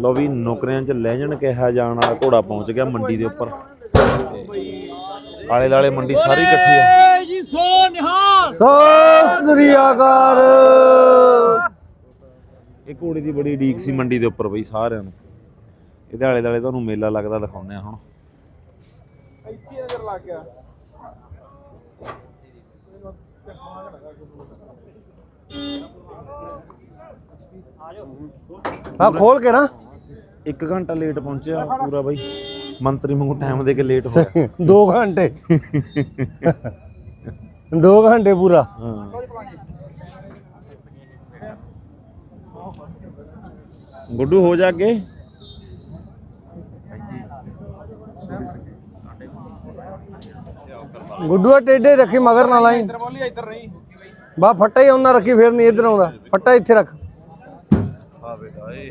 ਲੋ ਵੀ ਨੌਕਰੀਆਂ 'ਚ ਲੈਜਣ ਕਿਹਾ ਜਾਣ ਵਾਲਾ ਘੋੜਾ ਪਹੁੰਚ ਗਿਆ ਮੰਡੀ ਦੇ ਉੱਪਰ। ਆਲੇ ਦਾਲੇ ਮੰਡੀ ਸਾਰੀ ਇਕੱਠੀ ਆ। ਜੀ ਸੋ ਨਿਹਾਲ। ਸਤਿ ਸ੍ਰੀ ਅਕਾਲ। ਇਹ ਘੋੜੇ ਦੀ ਬੜੀ ਡੀਕ ਸੀ ਮੰਡੀ ਦੇ ਉੱਪਰ ਬਈ ਸਾਰਿਆਂ ਨੂੰ। ਇਹਦੇ ਆਲੇ ਦਾਲੇ ਤੁਹਾਨੂੰ ਮੇਲਾ ਲੱਗਦਾ ਦਿਖਾਉਂਦੇ ਆ ਹੁਣ। ਇੱਥੇ ਨਜ਼ਰ ਲੱਗ ਗਿਆ ਆ। ਖੋਲ ਕੇ ਨਾ। 1 ਘੰਟਾ ਲੇਟ ਪਹੁੰਚਿਆ ਪੂਰਾ ਬਈ ਮੰਤਰੀ ਵਾਂਗੂ ਟਾਈਮ ਦੇ ਕੇ ਲੇਟ ਹੋ ਗਿਆ 2 ਘੰਟੇ 2 ਘੰਟੇ ਪੂਰਾ ਹਾਂ ਗੁੱਡੂ ਹੋ ਜਾ ਅੱਗੇ ਗੁੱਡੂਆ ਟੇਡੇ ਰੱਖੀ ਮਗਰ ਨਾ ਲਾਈ ਬੋਲੀ ਇੱਧਰ ਨਹੀਂ ਬਾ ਫੱਟਾ ਹੀ ਉਹਨਾਂ ਰੱਖੀ ਫੇਰ ਨਹੀਂ ਇੱਧਰ ਆਉਂਦਾ ਫੱਟਾ ਇੱਥੇ ਰੱਖ ਆ ਬੇਟਾ ਏ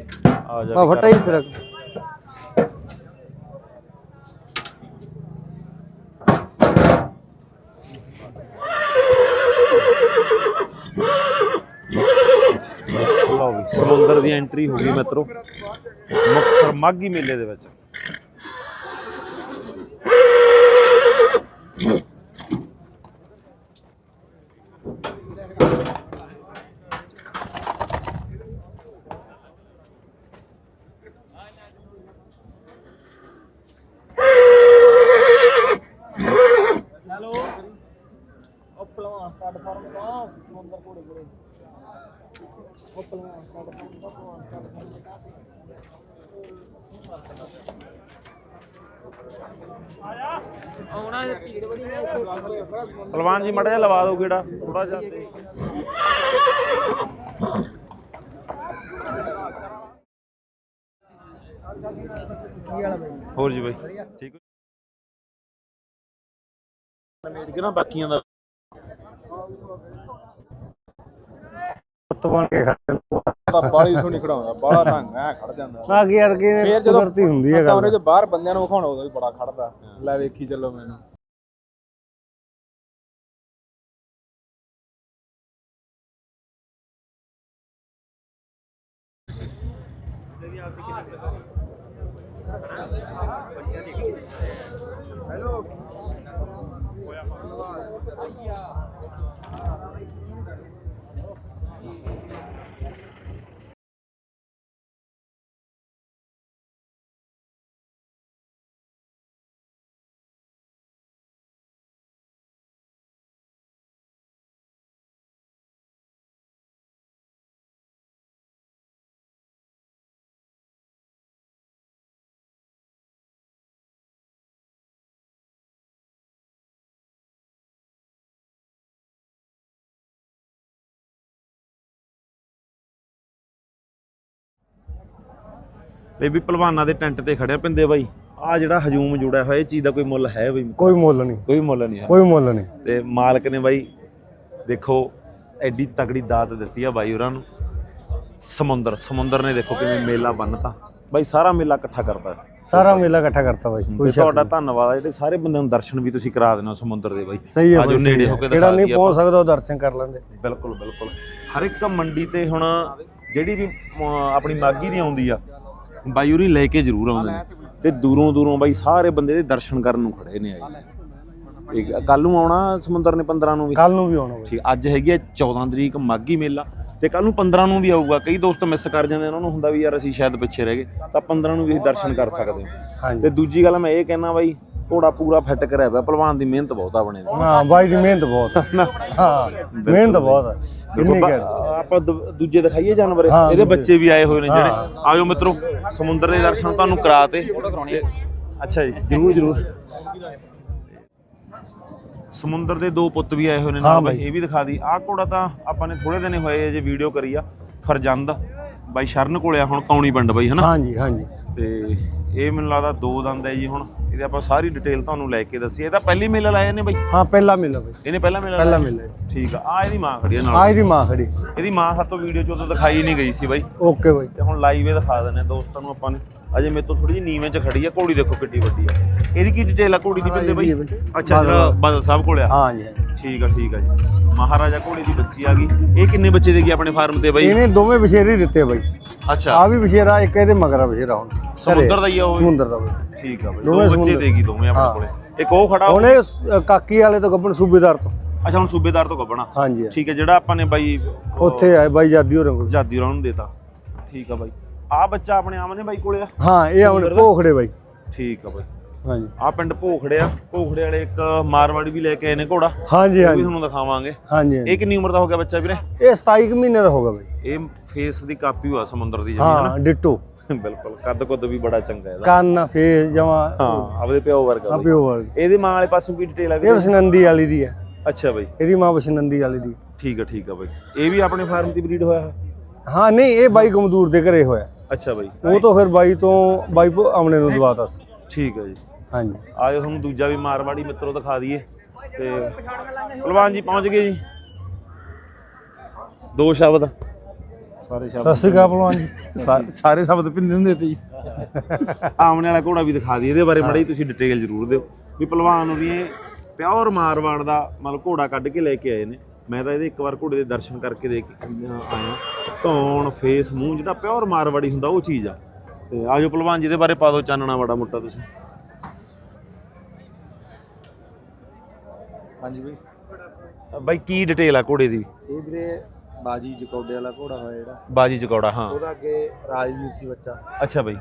ਆ ਜਾ ਬਾ ਫੱਟਾ ਹੀ ਇੱਥੇ ਰੱਖ ਲਓ ਵੀ ਸਮੁੰਦਰ ਦੀ ਐਂਟਰੀ ਹੋ ਗਈ ਮਿੱਤਰੋ। ਮੁਕਤਸਰ ਮਾਗੀ ਮੇਲੇ ਦੇ ਵਿੱਚ ਹੈਲੋ ਉਹ ਪਹਿਲਵਾਨ ਪਲੇਟਫਾਰਮ ਦਾ ਸਮੁੰਦਰ ਕੋੜੇ ਕੋੜੇ ਉਹ ਪਹਿਲਵਾਨ ਪਲੇਟਫਾਰਮ ਦਾ ਪਹਿਲਵਾਨ ਪਲੇਟਫਾਰਮ ਆਉਣਾ ਇਹ ਭੀੜ ਬੜੀ ਹੈ ਇੱਥੇ ਪਹਿਲਵਾਨ ਜੀ ਮੜਾ ਜਿਹਾ ਲਵਾ ਦਿਓ ਕਿਹੜਾ ਥੋੜਾ ਜਿਹਾ। ਹੋਰ ਜੀ ਬਾਈ ਠੀਕ ਹੋ? ਠੀਕ ਹੈ ਨਾ ਬਾਕੀਆਂ ਦਾ ਪੁੱਤ ਬਣ ਕੇ ਖੜ ਤਾਂ ਬਾਲੀ ਸੋਹਣੀ ਖੜਾਉਂਦਾ ਬਾਲਾ ਢੰਗ ਐ ਖੜ ਜਾਂਦਾ। ਆ ਕੀ ਯਾਰ ਕੀ ਫੇਰ ਜਦੋਂ ਕੁਦਰਤੀ ਹੁੰਦੀ ਹੈ ਕਮਰੇ ਗੱਲ। 'ਚ ਬਾਹਰ ਬੰਦਿਆਂ ਨੂੰ ਵਿਖਾਉਣਾ ਉਦੋਂ ਵੀ ਬੜਾ ਖੜਦਾ। ਲੈ ਵੇਖੀ ਚੱਲੋ ਮੈਨੂੰ। ਲੈ ਵੀ ਪਹਿਲਵਾਨਾਂ ਦੇ ਟੈਂਟ ਤੇ ਖੜਿਆ ਪਿੰਦੇ ਬਾਈ। ਆ ਜਿਹੜਾ ਹਜੂਮ ਜੁੜਿਆ ਹੋਇਆ ਇਹ ਚੀਜ਼ ਦਾ ਕੋਈ ਮੁੱਲ ਹੈ ਬਈ ਕੋਈ ਮੁੱਲ ਨਹੀਂ। ਕੋਈ ਮੁੱਲ ਨਹੀਂ ਹੈ। ਕੋਈ ਮੁੱਲ ਨਹੀਂ। ਤੇ ਮਾਲਕ ਨੇ ਬਾਈ ਦੇਖੋ ਐਡੀ ਤਗੜੀ ਦਾਤ ਦਿੱਤੀ ਆ ਬਾਈ ਹੋਰਾਂ ਨੂੰ। ਸਮੁੰਦਰ ਸਮੁੰਦਰ ਨੇ ਦੇਖੋ ਕਿਵੇਂ ਮੇਲਾ ਬੰਨਤਾ। ਬਾਈ ਸਾਰਾ ਮੇਲਾ ਇਕੱਠਾ ਕਰਦਾ। ਸਾਰਾ ਮੇਲਾ ਇਕੱਠਾ ਕਰਤਾ ਬਾਈ ਕੋਈ ਤੁਹਾਡਾ ਧੰਨਵਾਦ ਆ ਜਿਹੜੇ ਸਾਰੇ ਬੰਦਿਆਂ ਨੂੰ ਦਰਸ਼ਨ ਵੀ ਤੁਸੀਂ ਕਰਾ ਹੋ ਸਮੁੰਦਰ ਦੇ ਬਾਈ। ਸਹੀ ਹੈ ਨੇੜੇ ਹੋ। ਕੇ ਜਿਹੜਾ ਨਹੀਂ ਪਹੁੰਚ ਸਕਦਾ ਉਹ ਦਰਸ਼ਨ ਕਰ ਲੈਂਦੇ। ਬਿਲਕੁਲ ਬਿਲਕੁਲ। ਹਰ ਇੱਕ ਮੰਡੀ ਤੇ ਹੁਣ ਜਿਹੜੀ ਵੀ ਆਪਣੀ ਮਾਗੀ ਦੀ ਆਉਂਦੀ ਆ ਬਾਈ ਉਰੀ ਲੈ ਕੇ ਜ਼ਰੂਰ ਆਉਂਦੇ ਨੇ। ਤੇ ਦੂਰੋਂ ਦੂਰੋਂ ਬਾਈ ਸਾਰੇ ਬੰਦੇ ਦੇ ਦਰਸ਼ਨ ਕਰਨ ਨੂੰ ਖੜੇ ਨੇ ਆਏ ਕੱਲ ਨੂੰ ਆਉਣਾ ਸਮੁੰਦਰ ਨੇ 15 ਨੂੰ ਵੀ? ਕੱਲ ਨੂੰ ਵੀ ਆਉਣਾ ਠੀਕ ਅੱਜ ਹੈਗੀ ਹੈ 14 ਤਰੀਕ ਮਾਗੀ ਮੇਲਾ। ਤੇ ਕੱਲ ਨੂੰ 15 ਨੂੰ ਵੀ ਆਊਗਾ। ਕਈ ਦੋਸਤ ਮਿਸ ਕਰ ਜਾਂਦੇ ਨੇ ਉਹਨਾਂ ਨੂੰ ਹੁੰਦਾ ਵੀ ਯਾਰ ਅਸੀਂ ਸ਼ਾਇਦ ਪਿੱਛੇ ਰਹਿ ਗਏ। ਤਾਂ 15 ਨੂੰ ਵੀ ਅਸੀਂ ਦਰਸ਼ਨ ਕਰ ਸਕਦੇ ਹਾਂ। ਤੇ ਦੂਜੀ ਗੱਲ ਮੈਂ ਇਹ ਕਹਿਣਾ ਬਾਈ ਘੋੜਾ ਪੂਰਾ ਫਿੱਟ ਕਰਿਆ ਪਿਆ ਪਹਿਲਵਾਨ ਦੀ ਮਿਹਨਤ ਬਹੁਤ ਆ ਬਣੇ ਹਾਂ ਬਾਈ ਦੀ ਮਿਹਨਤ ਬਹੁਤ ਹੈ ਹਾਂ ਮਿਹਨਤ ਬਹੁਤ ਹੈ ਕਿੰਨੀ ਕਹਿ ਆਪਾਂ ਦੂਜੇ ਦਿਖਾਈਏ ਜਾਨਵਰ। ਇਹਦੇ। ਬੱਚੇ ਵੀ ਆਏ ਹੋਏ ਨੇ ਜਿਹੜੇ। ਆਜੋ ਮਿੱਤਰੋ ਸਮੁੰਦਰ ਦੇ ਦਰਸ਼ਨ ਤੁਹਾਨੂੰ ਕਰਾਤੇ। ਅੱਛਾ ਜੀ ਜਰੂਰ ਜਰੂਰ। ਸਮੁੰਦਰ ਦੇ ਦੋ ਪੁੱਤ ਵੀ ਆਏ ਹੋਏ ਨੇ ਨਾਲ। ਇਹ ਵੀ ਦਿਖਾ ਦੀ। ਆਹ ਘੋੜਾ ਤਾਂ ਆਪਾਂ ਨੇ ਥੋੜੇ ਦਿਨੇ ਹੋਏ ਜੇ ਵੀਡੀਓ ਕਰੀ ਆ ਫਰਜੰਦ। ਬਾਈ ਸ਼ਰਨ ਕੋਲੇ ਆ ਹੁਣ ਕੌਣੀ ਪਿੰਡ ਬਾਈ ਹਨਾ? ਹਾਂਜੀ ਹਾਂਜੀ। ਤੇ ਇਹ ਮੈਨੂੰ ਲੱਗਦਾ ਦੋ ਦੰਦ ਹੈ ਜੀ ਹੁਣ। ਇਹਦੇ ਆਪਾਂ ਸਾਰੀ ਡਿਟੇਲ ਤੁਹਾਨੂੰ ਲੈ ਕੇ ਦੱਸੀ ਇਹ ਤਾਂ ਪਹਿਲੀ ਮੇਲਾ ਲਾਇਆ ਨੇ ਬਾਈ? ਹਾਂ ਪਹਿਲਾ ਮਿਲਾ ਬਾਈ। ਇਹਨੇ ਪਹਿਲਾ ਮੇਲਾ ਪਹਿਲਾ ਲਾਇਆ? ਮਿਲਾ ਠੀਕ ਆ। ਆ ਇਹਦੀ ਮਾਂ ਖੜੀ ਆ ਨਾਲ। ਆ ਇਹਦੀ ਮਾਂ ਖੜੀ ਇਹਦੀ ਮਾਂ ਸਾਤੋਂ ਵੀਡੀਓ ਚ ਉਦੋਂ ਦਿਖਾਈ ਨਹੀਂ ਗਈ ਸੀ ਬਾਈ। ਓਕੇ ਬਾਈ। ਤੇ ਹੁਣ ਲਾਈਵ ਇਹ ਦਿਖਾ ਦਿੰਦੇ ਆ ਦੋਸਤਾਂ ਨੂੰ ਆਪਾਂ ਨੇ। ਅਜੇ ਮੇਰੇ ਤੋਂ ਥੋੜੀ ਜਿਹੀ ਨੀਵੇਂ 'ਚ ਖੜੀ ਆ ਘੋੜੀ ਦੇਖੋ ਕਿੱਡੀ ਵੱਡੀ ਆ। ਇਹਦੀ ਕੀ ਡਿਟੇਲ ਆ ਘੋੜੀ ਦੀ ਬੰਦੇ ਬਾਈ। ਅੱਛਾ ਜਿਹੜਾ ਬਾਦਲ ਸਾਹਿਬ ਕੋਲ ਆ? ਹਾਂ ਜੀ। ਠੀਕ ਆ ਠੀਕ ਆ ਜੀ। ਮਹਾਰਾਜਾ ਘੋੜੀ ਦੀ ਬੱਚੀ ਆ ਗਈ। ਇਹ ਕਿੰਨੇ ਬੱਚੇ ਦੇਗੀ ਆਪਣੇ ਫਾਰਮ ਤੇ ਬਾਈ? ਇਹਨੇ ਦੋਵੇਂ ਬਸ਼ੇਰੇ ਦਿੱਤੇ ਬਾਈ। ਅੱਛਾ। ਆ ਵੀ ਬਸ਼ੇਰਾ ਇੱਕ ਇਹਦੇ ਮਗਰਾ ਬਸ਼ੇਰਾ ਹੁਣ। ਸਮੁੰਦਰ ਦਾ ਹੀ ਆ ਉਹ ਸਮੁੰਦਰ ਦਾ ਬਾਈ। ਠੀਕ ਆ ਬਾਈ। ਦੋਵੇਂ ਦੋ ਬੱਚੇ ਸਮੁੰਦਰ। ਦੇਗੀ ਦੋਵੇਂ ਆਪਣੇ। ਕੋਲੇ। ਇੱਕ ਉਹ ਖੜਾ ਹੁਣ ਇਹ ਕਾਕੀ ਵਾਲੇ ਤੋਂ ਗੱਬਣ ਸੂਬੇਦਾਰ ਤੋਂ। ਅੱਛਾ ਹੁਣ ਸੂਬੇਦਾਰ ਤੋਂ ਕੱਢਣਾ ਹਾਂਜੀ। ਠੀਕ ਹੈ ਜਿਹੜਾ ਆਪਾਂ ਨੇ ਬਾਈ ਉੱਥੇ ਆਏ ਬਾਈ ਜਾਦੀ ਹੋਰਾਂ ਕੋਲ। ਜਾਦੀ ਉਹਨਾਂ ਨੂੰ ਦੇਤਾ। ਠੀਕ ਆ ਬਾਈ। ਆ ਬੱਚਾ ਆਪਣੇ ਆਮਨੇ ਬਾਈ ਕੋਲੇ ਆ। ਹਾਂ ਇਹ ਹੁਣ ਭੋਖੜੇ ਬਾਈ। ਠੀਕ ਆ ਬਾਈ। ਹਾਂਜੀ। ਆ ਪਿੰਡ ਭੋਖੜੇ ਆ। ਭੋਖੜੇ ਵਾਲੇ ਇੱਕ ਮਾਰਵਾੜੀ ਵੀ ਲੈ ਕੇ ਆਏ ਨੇ ਘੋੜਾ। ਹਾਂਜੀ ਵੀ ਹਾਂਜੀ। ਤੁਹਾਨੂੰ ਦਿਖਾਵਾਂਗੇ। ਹਾਂਜੀ। ਇਹ ਕਿੰਨੀ ਉਮਰ ਦਾ ਹੋ ਗਿਆ ਬੱਚਾ ਵੀਰੇ? ਇਹ 27 ਕੁ ਮਹੀਨੇ ਦਾ ਹੋਗਾ ਬਾਈ। ਇਹ ਫੇਸ ਦੀ ਕਾਪੀ ਹੋਆ ਸਮੁੰਦਰ ਦੀ ਜਮੀ ਹਾਂ ਡਿੱਟੋ। ਬਿਲਕੁਲ ਕੱਦ ਕੁੱਦ ਵੀ ਬੜਾ ਚੰਗਾ ਇਹਦਾ। ਕੰਨ ਫੇਸ ਜਮਾ। ਹਾਂ ਆਪਦੇ ਪਿਓ ਵਰਗਾ ਬਾਈ। ਪਿਓ ਵਾਲੀ ਇਹਦੇ ਮਾਂ ਵਾਲੇ ਪਾਸੋਂ ਕੀ ਡਿਟੇਲ ਆ ਇਹ ਵੀਰੇ ਵਸਨੰਦੀ ਵਾਲੀ ਦੀ ਹੈ। ਅੱਛਾ ਬਾਈ। ਇਹਦੀ ਮਾਂ ਵਸਨੰਦੀ ਵਾਲੀ ਦੀ। ਠੀਕ ਆ ਠੀਕ ਆ ਬਾਈ। ਇਹ ਵੀ ਆਪਣੇ ਫਾਰਮ ਦੀ ਬਰੀਡ ਹੋਇਆ ਹੈ ਹਾਂ ਨਹੀਂ ਇਹ ਬਾਈ ਗਮਦੂਰ ਦੇ ਘਰੇ ਹੋਇਆ। ਅੱਛਾ ਬਾਈ। ਉਹ ਤੋਂ ਫਿਰ ਬਾਈ ਤੋਂ ਬਾਈ ਭੋ- ਆਮਣੇ ਨੂੰ ਦਵਾਤਾ ਸੀ। ਠੀਕ ਆ ਜੀ। ਹਾਂਜੀ। ਆਜੋ ਤੁਹਾਨੂੰ ਦੂਜਾ ਵੀ ਮਾਰਵਾੜੀ ਮਿੱਤਰੋ ਦਿਖਾ ਦਈਏ। ਤੇ ਪਹਿਲਵਾਨ ਜੀ ਪਹੁੰਚ ਗਏ ਜੀ। ਦੋ ਸ਼ਬਦ। ਸਾਰੇ ਸਤਿ ਸ਼੍ਰੀ ਅਕਾਲ ਭਲਵਾਨ ਜੀ। ਸਾਰੇ ਸ਼ਬਦ ਪਿੰਦੇ ਹੁੰਦੇ ਤੇ ਜੀ। ਆਮਣੇ ਵਾਲਾ ਘੋੜਾ ਵੀ ਦਿਖਾ ਦਈਏ ਇਹਦੇ ਬਾਰੇ ਮੜੀ ਤੁਸੀਂ ਡਿਟੇਲ ਜ਼ਰੂਰ ਦਿਓ। ਵੀ ਪਹਿਲਵਾਨ ਨੂੰ ਵੀ ਇਹ ਪਿਓਰ ਮਾਰਵਾੜ ਦਾ ਮਤਲਬ ਘੋੜਾ ਕੱਢ ਕੇ ਲੈ ਕੇ ਆਏ ਨੇ। ਮੈਂ ਤਾਂ ਇਹਦੇ ਇੱਕ ਵਾਰ ਘੋੜੇ ਦੇ ਦਰਸ਼ਨ ਕਰਕੇ ਦੇ ਕੇ ਅਹ ਆਇਆ। ਧੌਣ ਫੇਸ ਮੂੰਹ ਜਿਹੜਾ ਪਿਓਰ ਮਾਰਵਾੜੀ ਹੁੰਦਾ ਉਹ ਚੀਜ਼ ਆ। ਤੇ ਆਜੋ ਪਹਿਲਵਾਨ ਜੀ ਦੇ ਬਾਰੇ ਪਾ ਦਿਓ ਚਾਨਣਾ ਬੜਾ ਮੋਟਾ ਤੁਸੀਂ। ਹਾਂਜੀ ਬਈ। ਬਾਈ ਕੀ ਡਿਟੇਲ ਆ ਘੋੜੇ ਦੀ? ਇਹ ਵੀਰੇ ਬਾਜੀ ਜਕੌਡੇ ਵਾਲਾ ਘੋੜਾ ਹੋਇਆ ਜਿਹੜਾ। ਬਾਜੀ ਚਕੌੜਾ ਹਾਂ। ਉਹਦਾ ਅੱਗੇ ਰਾਜਵੀਰ ਸੀ ਬੱਚਾ। ਅੱਛਾ ਬਾਈ।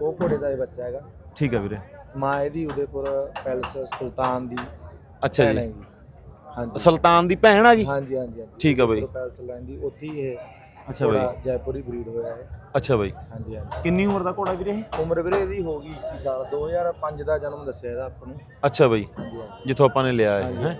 ਉਹ ਘੋੜੇ ਦਾ ਇਹ ਬੱਚਾ ਹੈਗਾ। ਠੀਕ ਆ ਵੀਰੇ। ਮਾਂ ਇਹਦੀ ਉਦੇਪੁਰ ਪੈਲਸ ਸੁਲਤਾਨ ਦੀ ਅੱਛਾ ਜੀ। ਹਾਂਜੀ। ਸੁਲਤਾਨ ਦੀ ਭੈਣ ਆ ਗਈ? ਹਾਂਜੀ ਹਾਂਜੀ ਹਾਂਜੀ। ਠੀਕ ਆ ਬਾਈ। ਪੈਲਸ ਲਾਈਨ ਦੀ ਉੱਥੇ ਹੀ ਇਹ ਅੱਛਾ ਬਾਈ। ਜੈਪੁਰੀ ਬਰੀਡ ਹੋਇਆ ਹੈ ਅੱਛਾ ਬਾਈ। ਹਾਂਜੀ ਹਾਂਜੀ। ਕਿੰਨੀ ਉਮਰ ਦਾ ਘੋੜਾ ਵੀਰੇ ਇਹ? ਉਮਰ ਵੀਰੇ ਇਹਦੀ ਹੋ ਗਈ 21 ਸਾਲ 2005 ਦਾ ਜਨਮ ਦੱਸਿਆ ਇਹਦਾ ਆਪਾਂ ਨੂੰ। ਅੱਛਾ ਬਾਈ। ਹਾਂਜੀ ਹਾਂਜੀ। ਜਿੱਥੋਂ ਆਪਾਂ ਨੇ ਲਿਆ ਹੈ ਹੈ?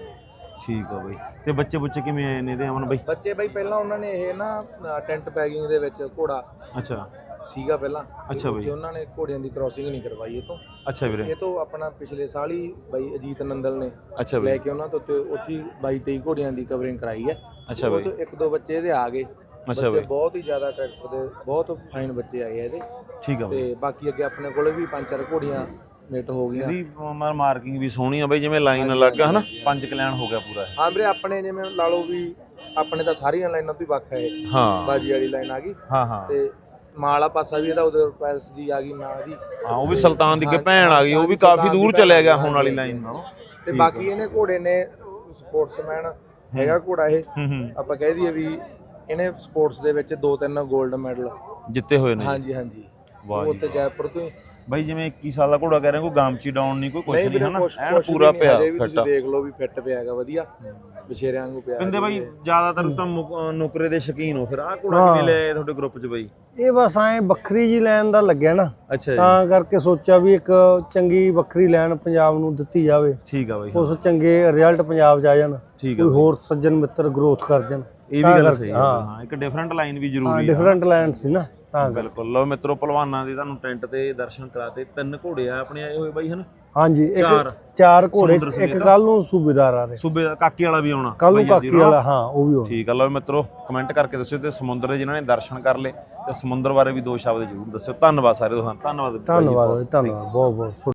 ਠੀਕ ਆ ਬਾਈ। ਤੇ ਬੱਚੇ ਬੁੱਚੇ ਕਿਵੇਂ ਆਏ ਨੇ ਇਹਦੇ ਅਮਨ ਬਾਈ? ਬੱਚੇ ਬਈ ਪਹਿਲਾਂ ਉਹਨਾਂ ਨੇ ਇਹ ਨਾ ਟੈਂਟ ਪੈਕਿੰਗ ਦੇ ਵਿੱਚ ਘੋੜਾ ਅੱਛਾ। ਸੀਗਾ ਪਹਿਲਾਂ। ਤੇ ਅੱਛਾ ਬਈ। ਉੱਥੇ ਉਹਨਾਂ ਨੇ ਘੋੜਿਆਂ ਦੀ ਕ੍ਰਾਸਿੰਗ ਨਹੀਂ ਕਰਵਾਈ ਇਹ ਤੋਂ। ਅੱਛਾ ਵੀਰੇ। ਇਹ ਤੋਂ ਆਪਣਾ ਪਿਛਲੇ ਸਾਲ ਹੀ ਬਾਈ ਅਜੀਤ ਨੰਦਲ ਨੇ ਅੱਛਾ ਲੈ ਬਾਈ ਕੇ ਉਹਨਾਂ ਤੋਂ ਉੱਥੇ ਹੀ 22 23 ਘੋੜਿਆਂ ਦੀ ਕਵਰਿੰਗ ਕਰਾਈ ਹੈ। ਅੱਛਾ ਉਹ ਬਾਈ। ਤੋਂ ਇੱਕ ਦੋ ਬੱਚੇ ਇਹਦੇ ਆ ਗਏ। ਅੱਛਾ ਬੱਚੇ ਬਾਈ। ਬਹੁਤ ਹੀ ਜ਼ਿਆਦਾ ਟਰੈਕਟਰ ਦੇ ਬਹੁਤ ਫਾਈਨ ਬੱਚੇ ਆਏ ਆ ਇਹਦੇ। ਠੀਕ ਆ ਬਾਈ। ਤੇ ਬਾਕੀ ਅੱਗੇ ਆਪਣੇ ਕੋਲੇ ਵੀ ਪੰਜ ਚਾਰ ਘੋੜੀਆਂ ਮਿਟ ਹੋ ਗਈਆਂ। ਇਹਦੀ ਮਾਰ ਮਾਰਕਿੰਗ ਵੀ ਸੋਹਣੀ ਆ ਬਾਈ ਜਿਵੇਂ ਲਾਈਨ ਲੱਗਾ ਹਨਾ। ਪੰਜ ਕਲਿਆਣ ਹੋ ਗਿਆ ਪੂਰਾ ਇਹ। ਹਾਂ ਵੀਰੇ ਆਪਣੇ ਜਿਵੇਂ ਲਾ ਲਓ ਵੀ ਆਪਣੇ ਤਾਂ ਸਾਰੀਆਂ ਲਾਈਨਾਂ ਤੋਂ ਹੀ ਵੱਖ ਹੈ ਇਹ। ਹਾਂ। ਬਾਜੀ ਵਾਲੀ ਲਾਈਨ ਆ ਗਈ। ਹਾਂ ਹਾਂ। ਤੇ ਮਾਲਾ ਪਾਸਾ ਵੀ ਇਹਦਾ ਉਹਦੇ ਪੈਲਸ ਦੀ ਆ ਗਈ ਮਾਂ ਦੀ। ਹਾਂ ਉਹ ਵੀ ਸੁਲਤਾਨ ਦੀ ਇੱਕ ਭੈਣ ਆ ਗਈ ਉਹ ਵੀ ਕਾਫੀ ਦੂਰ ਚਲਿਆ ਗਿਆ ਹੁਣ ਵਾਲੀ ਲਾਈਨ ਨਾਲੋਂ। ਤੇ ਬਾਕੀ ਇਹਨੇ ਘੋੜੇ ਨੇ ਸਪੋਰਟਸਮੈਨ ਹੈਗਾ ਘੋੜਾ ਇਹ। ਆਪਾਂ ਕਹਿ ਦਈਏ ਵੀ ਇਹਨੇ ਸਪੋਰਟਸ ਦੇ ਵਿੱਚ ਦੋ ਤਿੰਨ 골ਡ ਮੈਡਲ ਜਿੱਤੇ ਹੋਏ ਨੇ। ਹਾਂਜੀ ਹਾਂਜੀ। ਵਾਹ। ਉੱਥੇ ਜੈਪੁਰ ਤੋਂ ਹੀ ਬਾਈ ਜਿਵੇਂ 21 ਸਾਲ ਦਾ ਘੋੜਾ ਕਹਿ ਰਹੇ ਕੋਈ ਗਾਮਚੀ ਡਾਊਨ ਨਹੀਂ ਕੋਈ ਕੁਛ ਨਹੀਂ ਹਨਾ? ਐਨ ਪੂਰਾ ਪਿਆ ਫਿੱਟ। ਤੁਸੀਂ ਦੇਖ ਲਓ ਵੀ ਫਿੱਟ ਪਿਆ ਹੈਗਾ ਵਧੀਆ। ਬਸ਼ੇਰਿਆਂ ਵਾਂਗੂ ਪਿਆ ਪਿੰਦੇ ਬਾਈ ਜ਼ਿਆਦਾਤਰ ਤਾਂ ਨੁਕਰੇ ਦੇ ਸ਼ੌਕੀਨ ਹੋ ਫਿਰ। ਆਹ ਘੋੜਾ ਕਿਵੇਂ ਲਿਆ ਤੁਹਾਡੇ ਗਰੁੱਪ 'ਚ ਬਾਈ? ਇਹ ਬਸ ਐ ਵੱਖਰੀ ਜੀ ਲੈਣ ਦਾ ਲੱਗਿਆ ਨਾ। ਤਾਂ ਕਰਕੇ ਸੋਚਿਆ ਵੀ ਇੱਕ ਚੰਗੀ ਵੱਖਰੀ ਲੈਣ ਪੰਜਾਬ ਨੂੰ ਦਿੱਤੀ ਜਾਵੇ। ਠੀਕ ਆ ਬਾਈ ਉਸ ਚੰਗੇ ਰਿਜ਼ਲਟ ਪੰਜਾਬ 'ਚ ਆ ਜਾਣ। ਆ ਕੋਈ ਹੋਰ ਸੱਜਣ ਮਿੱਤਰ ਗਰੋਥ ਕਰ ਜਾਣ। ਇਹ ਵੀ ਗੱਲ ਸਹੀ ਹੈ। ਇੱਕ ਡਿਫਰੈਂਟ ਲਾਈਨ ਵੀ ਜ਼ਰੂਰੀ ਹੈ ਡਿਫਰੈਂਟ ਲੈਣ ਸੀ ਨਾ। ਤਾਂ ਬਿਲਕੁਲ। ਲਓ ਮਿੱਤਰੋ ਪਹਿਲਵਾਨਾਂ ਦੇ ਤੁਹਾਨੂੰ ਟੈਂਟ ਤੇ ਦਰਸ਼ਨ ਕਰਾਤੇ। ਤਿੰਨ ਘੋੜੇ ਆ ਆਪਣੇ ਆਏ ਹੋਏ ਬਾਈ ਹਨ? ਹਾਂਜੀ ਇੱਕ ਚਾਰ। ਘੋੜੇ। ਇੱਕ ਕੱਲ ਨੂੰ ਸੂਬੇਦਾਰ ਆ ਰਹੇ ਕਾਕੀ ਵਾਲਾ ਵੀ ਆਉਣਾ। ਕੱਲ ਨੂੰ ਕਾਕੀ ਵਾਲਾ ਹਾਂ ਉਹ ਵੀ ਹੋਣਾ ਠੀਕ ਆ ਲਓ ਮਿੱਤਰੋ ਕਮੈਂਟ ਕਰਕੇ ਦੱਸਿਓ ਤੇ ਸਮੁੰਦਰ ਦੇ ਜਿਨ੍ਹਾਂ ਨੇ ਦਰਸ਼ਨ ਕਰ ਲਏ ਤੇ ਸਮੁੰਦਰ ਬਾਰੇ ਵੀ ਦੋ ਸ਼ਬਦ ਜ਼ਰੂਰ ਦੱਸਿਓ। ਧੰਨਵਾਦ ਸਾਰੇ ਦੋਹਾਂ ਧੰਨਵਾਦ ਧੰਨਵਾਦ ਧੰਨਵਾਦ ਬਹੁਤ ਬਹੁਤ।